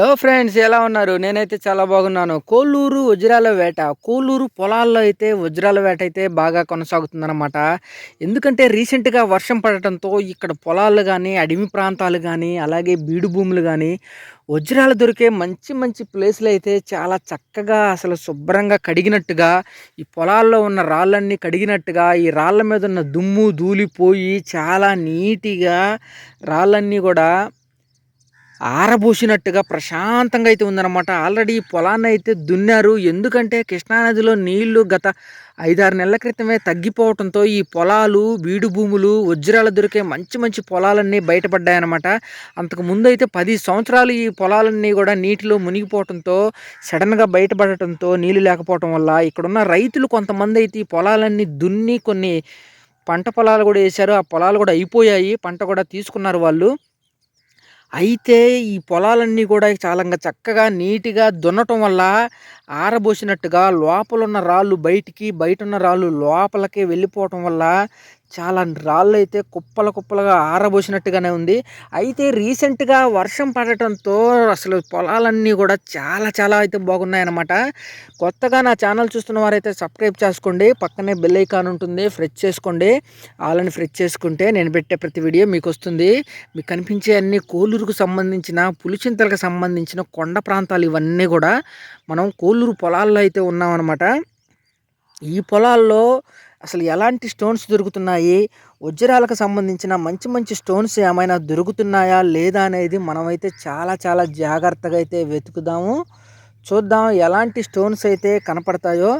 Hello friends ఎలా ఉన్నారు? నేనైతే చాలా బాగున్నాను. కోల్లూరు వజ్రాల వేట. కోలూరు పొలాల్లో అయితే వజ్రాల వేట అయితే బాగా కొనసాగుతుందన్నమాట. ఎందుకంటే రీసెంట్గా వర్షం పడటంతో ఇక్కడ పొలాలు కానీ అడవి ప్రాంతాలు కానీ అలాగే బీడు భూములు కానీ వజ్రాలు దొరికే మంచి మంచి ప్లేస్లు అయితే చాలా చక్కగా అసలు శుభ్రంగా కడిగినట్టుగా ఈ పొలాల్లో ఉన్న రాళ్ళన్నీ కడిగినట్టుగా ఈ రాళ్ళ మీద ఉన్న దుమ్ము ధూళిపోయి చాలా నీట్గా రాళ్ళన్నీ కూడా ఆరబోసినట్టుగా ప్రశాంతంగా అయితే ఉందన్నమాట. ఆల్రెడీ పొలాన్ని అయితే దున్నారు. ఎందుకంటే కృష్ణానదిలో నీళ్ళు గత ఐదారు నెలల క్రితమే తగ్గిపోవడంతో ఈ పొలాలు బీడు భూములు వజ్రాలు దొరికే మంచి మంచి పొలాలన్నీ బయటపడ్డాయన్నమాట. అంతకు ముందు అయితే పది సంవత్సరాలు ఈ పొలాలన్నీ కూడా నీటిలో మునిగిపోవడంతో సడన్గా బయటపడటంతో నీళ్ళు లేకపోవటం వల్ల ఇక్కడున్న రైతులు కొంతమంది అయితే ఈ పొలాలన్నీ దున్ని కొన్ని పంట పొలాలు కూడా వేశారు. ఆ పొలాలు కూడా అయిపోయాయి. పంట కూడా తీసుకున్నారు వాళ్ళు. అయితే ఈ పొలాలన్నీ కూడా చాలా చక్కగా నీట్గా దున్నటం వల్ల ఆరబోసినట్టుగా లోపలున్న రాళ్ళు బయటికి బయట ఉన్న రాళ్ళు లోపలికి వెళ్ళిపోవటం వల్ల చాలా రాళ్ళు అయితే కుప్పల కుప్పలుగా ఆరబోసినట్టుగానే ఉంది. అయితే రీసెంట్గా వర్షం పడటంతో అసలు పొలాలన్నీ కూడా చాలా చాలా అయితే బాగున్నాయన్నమాట. కొత్తగా నా ఛానల్ చూస్తున్న వారైతే సబ్స్క్రైబ్ చేసుకోండి. పక్కనే బెల్ ఐకాన్ ఉంటుంది ఫ్రెష్ చేసుకోండి. వాళ్ళని ఫ్రెష్ చేసుకుంటే నేను పెట్టే ప్రతి వీడియో మీకు వస్తుంది. మీకు కనిపించే అన్ని కోలూరుకు సంబంధించిన పులిచింతలకు సంబంధించిన కొండ ప్రాంతాలు ఇవన్నీ కూడా మనం కోళ్ళూరు పొలాల్లో అయితే ఉన్నామన్నమాట. ఈ పొలాల్లో అసలు ఎలాంటి స్టోన్స్ దొరుకుతున్నాయి? వజ్రాలకు సంబంధించిన మంచి మంచి స్టోన్స్ ఏమైనా దొరుకుతున్నాయా? లేదా అనేది మనమైతే చాలా చాలా జాగ్రత్తగా అయితే వెతుకుదాము. చూద్దాం ఎలాంటి స్టోన్స్ అయితే కనపడతాయో.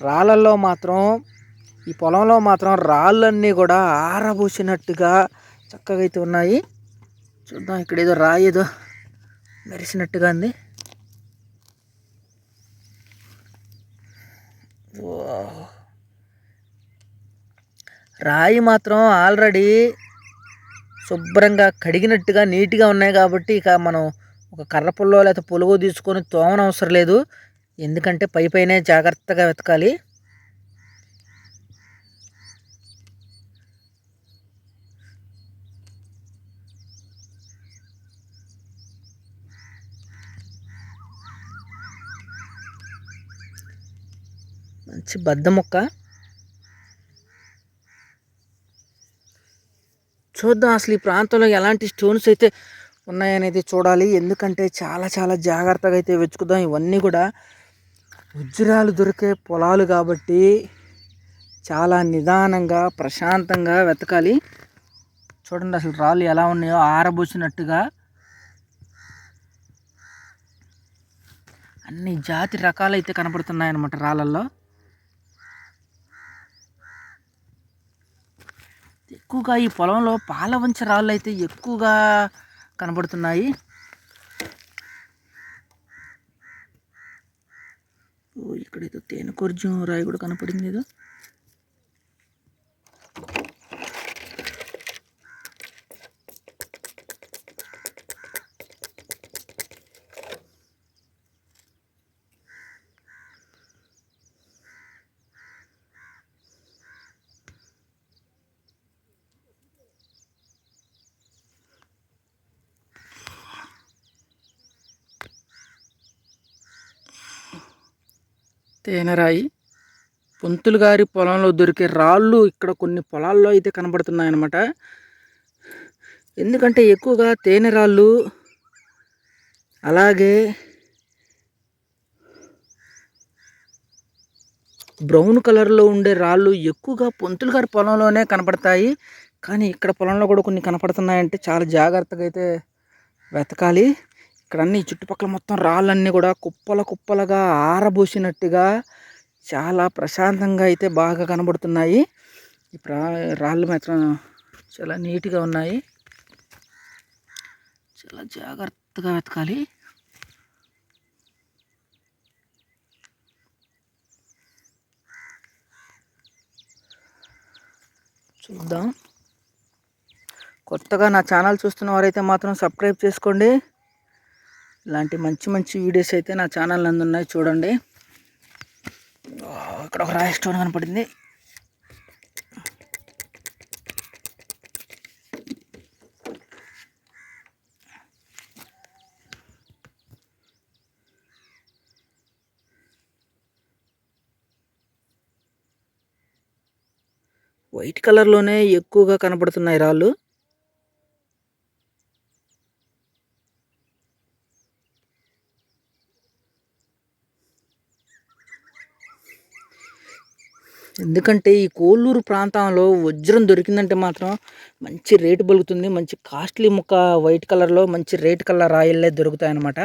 రాళ్ళల్లో మాత్రం ఈ పొలంలో మాత్రం రాళ్ళన్నీ కూడా ఆరబూసినట్టుగా చక్కగా అయితే ఉన్నాయి. చూద్దాం ఇక్కడ ఏదో రాయి ఏదో మెరిసినట్టుగా ఉంది. రాయి మాత్రం ఆల్రెడీ శుభ్రంగా కడిగినట్టుగా నీట్గా ఉన్నాయి కాబట్టి ఇక మనం ఒక కర్ర పుల్లో లేకపోతే పొలుగు తీసుకొని తోమనవసరం లేదు. ఎందుకంటే పై పైనే జాగ్రత్తగా వెతకాలి. మంచి బద్ద మొక్క. చూద్దాం అసలు ఈ ప్రాంతంలో ఎలాంటి స్టోన్స్ అయితే ఉన్నాయనేది చూడాలి. ఎందుకంటే చాలా చాలా జాగ్రత్తగా అయితే వెతుకుదాం. ఇవన్నీ కూడా ఉజ్జురాలు దొరికే పొలాలు కాబట్టి చాలా నిదానంగా ప్రశాంతంగా వెతకాలి. చూడండి అసలు రాళ్ళు ఎలా ఉన్నాయో. ఆరబోసినట్టుగా అన్ని జాతి రకాలైతే కనపడుతున్నాయి అన్నమాట రాళ్ళల్లో. ఎక్కువగా ఈ పొలంలో పాలవంచ రాళ్ళు అయితే ఎక్కువగా కనబడుతున్నాయి. ఇక్కడైతే తేనె కొర్జం రాయి కూడా కనపడింది ఏదో. తేనెరాయి. పొంతులు గారి పొలంలో దొరికే రాళ్ళు ఇక్కడ కొన్ని పొలాల్లో అయితే కనబడుతున్నాయి అన్నమాట ఎందుకంటే ఎక్కువగా తేనె రాళ్ళు అలాగే బ్రౌన్ కలర్లో ఉండే రాళ్ళు ఎక్కువగా పొంతులు గారి పొలంలోనే కనపడతాయి కానీ ఇక్కడ పొలంలో కూడా కొన్ని కనపడుతున్నాయంటే చాలా జాగ్రత్తగా అయితే వెతకాలి. ఇక్కడ అన్ని చుట్టుపక్కల మొత్తం రాళ్ళన్నీ కూడా కుప్పల కుప్పలుగా ఆరబోసినట్టుగా చాలా ప్రశాంతంగా అయితే బాగా కనబడుతున్నాయి. ఈ రాళ్ళు మాత్రం చాలా నీట్గా ఉన్నాయి. చాలా జాగ్రత్తగా వెతకాలి. చూద్దాం. కొత్తగా నా ఛానల్ చూస్తున్న వారైతే మాత్రం సబ్స్క్రైబ్ చేసుకోండి. ఇలాంటి మంచి మంచి వీడియోస్ అయితే నా ఛానల్ నందు ఉన్నాయి చూడండి. ఇక్కడ ఒక రాయి స్టోన్ కనపడింది. వైట్ కలర్లోనే ఎక్కువగా కనపడుతున్నాయి రాళ్ళు. ఎందుకంటే ఈ కోల్లూరు ప్రాంతంలో వజ్రం దొరికిందంటే మాత్రం మంచి రేటు పలుకుతుంది మంచి కాస్ట్లీ ముక్క వైట్ కలర్లో మంచి రేట్ కలర్ రాయల్లే దొరుకుతాయి అన్నమాట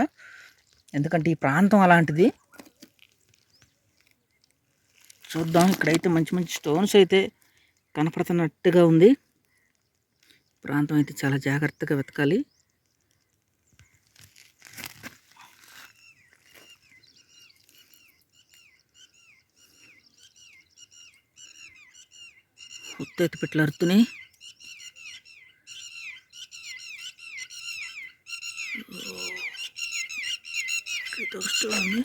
ఎందుకంటే ఈ ప్రాంతం అలాంటిది. చూద్దాం ఇక్కడైతే మంచి మంచి స్టోన్స్ అయితే కనపడుతున్నట్టుగా ఉంది. ప్రాంతం అయితే చాలా జాగ్రత్తగా వెతకాలి. ఉత్తెత్తి పెట్లు అరుతున్నాయి ఉంది.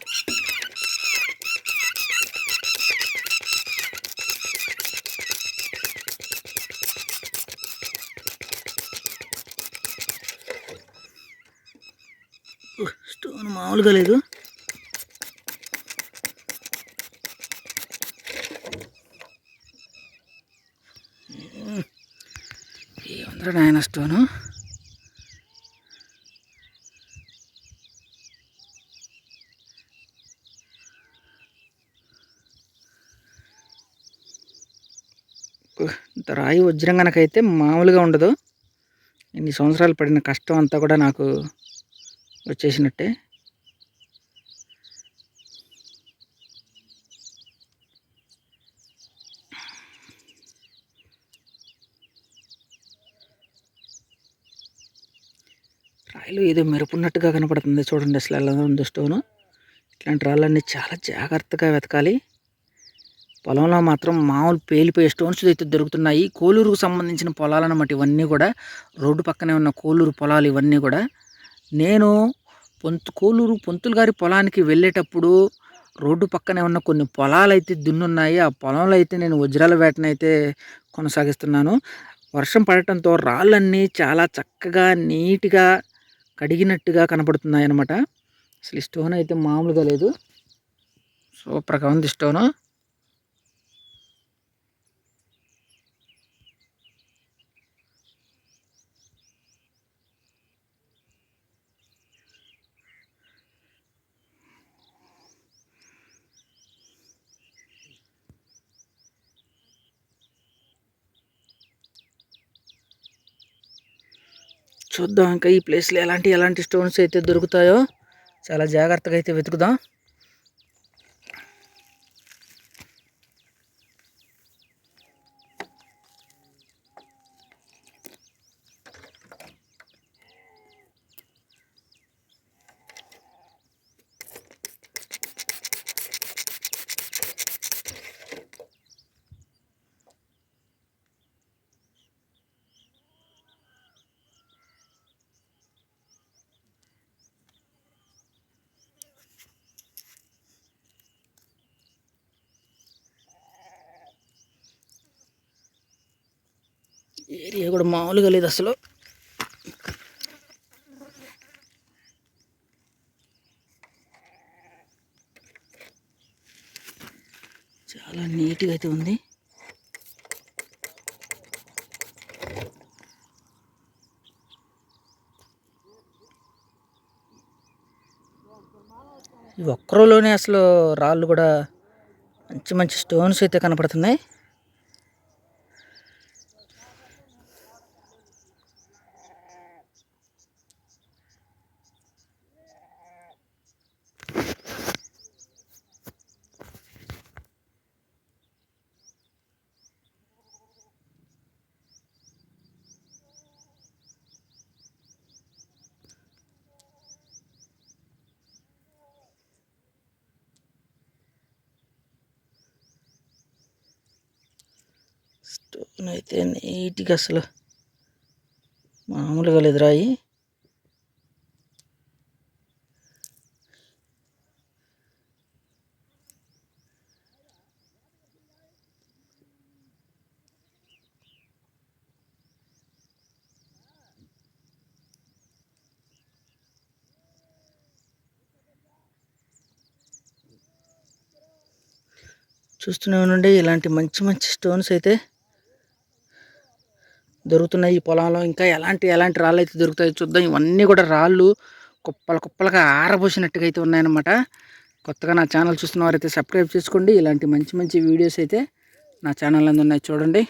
స్టోన్ మామూలుగా లేదు. ఏముందిరా నాయన స్టోను. ఇంత రాయి వజ్రం కనుకైతే మామూలుగా ఉండదు. ఇన్ని సంవత్సరాలు పడిన కష్టం అంతా కూడా నాకు వచ్చేసినట్టే. రాయిలు ఏదో మెరుపున్నట్టుగా కనపడుతుంది చూడండి అసలు ఎలా ఉంది స్టోను. ఇట్లాంటి రాళ్ళన్నీ చాలా జాగ్రత్తగా వెతకాలి. పొలంలో మాత్రం మామూలు పేలిపోయే స్టోన్స్ అయితే దొరుకుతున్నాయి. కోలూరుకు సంబంధించిన పొలాలన్నమాట ఇవన్నీ కూడా. రోడ్డు పక్కనే ఉన్న కోలూరు పొలాలు ఇవన్నీ కూడా. నేను పొంతు కోలూరు పొంతులు గారి పొలానికి వెళ్ళేటప్పుడు రోడ్డు పక్కనే ఉన్న కొన్ని పొలాలు అయితే దున్నున్నాయి. ఆ పొలంలో అయితే నేను వజ్రాల వేటనైతే కొనసాగిస్తున్నాను. వర్షం పడటంతో రాళ్ళన్నీ చాలా చక్కగా నీట్గా కడిగినట్టుగా కనపడుతున్నాయి అనమాట అసలు స్టోన్ అయితే మామూలుగా లేదు. సూపర్గా ఉంది స్టోను. చూద్దాం ఇంకా ఈ ప్లేస్లో ఎలాంటి ఎలాంటి స్టోన్స్ అయితే దొరుకుతాయో. చాలా జాగ్రత్తగా అయితే వెతుకుదాం. ఏరియా కూడా మామూలుగా లేదు అసలు. చాలా నీట్గా అయితే ఉంది. ఈ ఒక్కరోలోనే అసలు రాళ్ళు కూడా మంచి మంచి స్టోన్స్ అయితే కనపడుతున్నాయి స్టోన్ అయితే నీట్గా అసలు? మామూలుగా లేదు రాయి. చూస్తూనే ఉండండి ఇలాంటి మంచి మంచి స్టోన్స్ అయితే దొరుకుతున్నాయి ఈ పొలంలో. ఇంకా ఎలాంటి ఎలాంటి రాళ్ళు అయితే దొరుకుతాయో చూద్దాం. ఇవన్నీ కూడా రాళ్ళు కుప్పల కుప్పలుగా ఆరబోసినట్టుగా అయితే ఉన్నాయన్నమాట. కొత్తగా నా ఛానల్ చూస్తున్న వారైతే సబ్స్క్రైబ్ చేసుకోండి. ఇలాంటి మంచి మంచి వీడియోస్ అయితే నా ఛానల్ అందున్నాయి చూడండి.